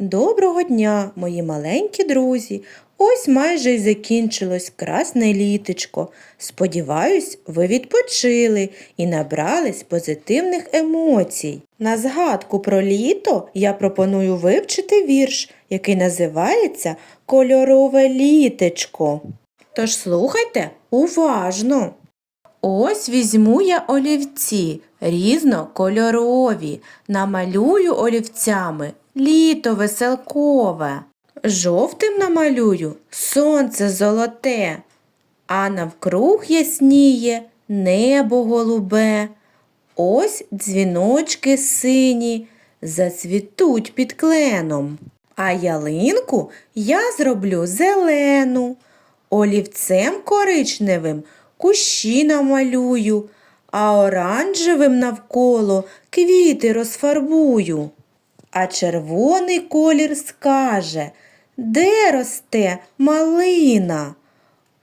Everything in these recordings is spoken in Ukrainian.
Доброго дня, мої маленькі друзі. Ось майже й закінчилось красне літечко. Сподіваюсь, ви відпочили і набрались позитивних емоцій. На згадку про літо я пропоную вивчити вірш, який називається Кольорове літечко. Тож слухайте уважно. Ось візьму я олівці різнокольорові, намалюю олівцями літо веселкове. Жовтим намалюю сонце золоте, а навкруг ясніє небо голубе. Ось дзвіночки сині зацвітуть під кленом, а ялинку я зроблю зелену. Олівцем коричневим кущі намалюю, а оранжевим навколо квіти розфарбую. А червоний колір скаже, де росте малина.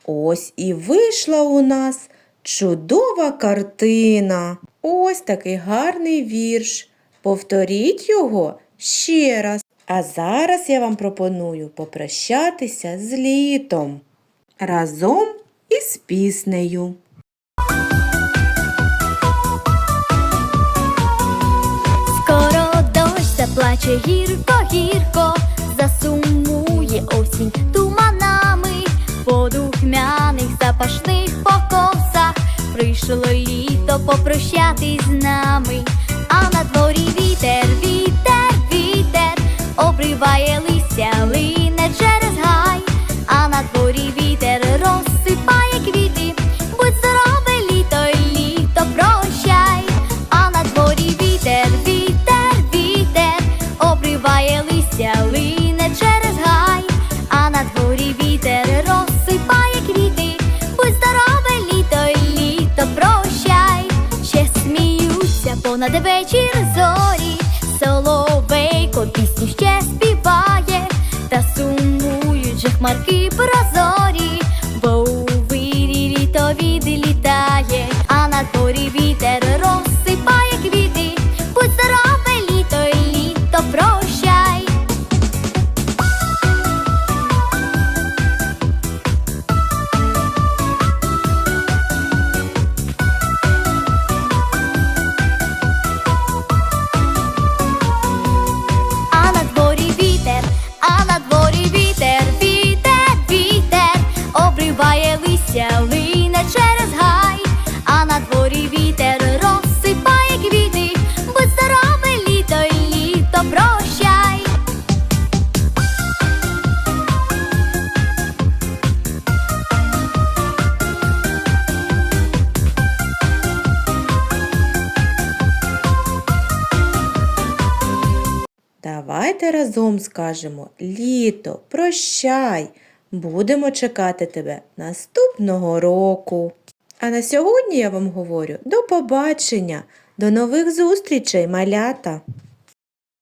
Ось і вийшла у нас чудова картина. Ось такий гарний вірш. Повторіть його ще раз. А зараз я вам пропоную попрощатися з літом разом із піснею. Заплаче гірко, гірко, засумує осінь туманами, по духмяних запашних покосах прийшло літо попрощатись з нами, а на дворі вітер, понад вечір зорі, соловейко пісню ще співає, та сумують же хмарки прозорі, Давайте разом скажемо літо, прощай. Будемо чекати тебе наступного року. А на сьогодні я вам говорю до побачення, до нових зустрічей, малята!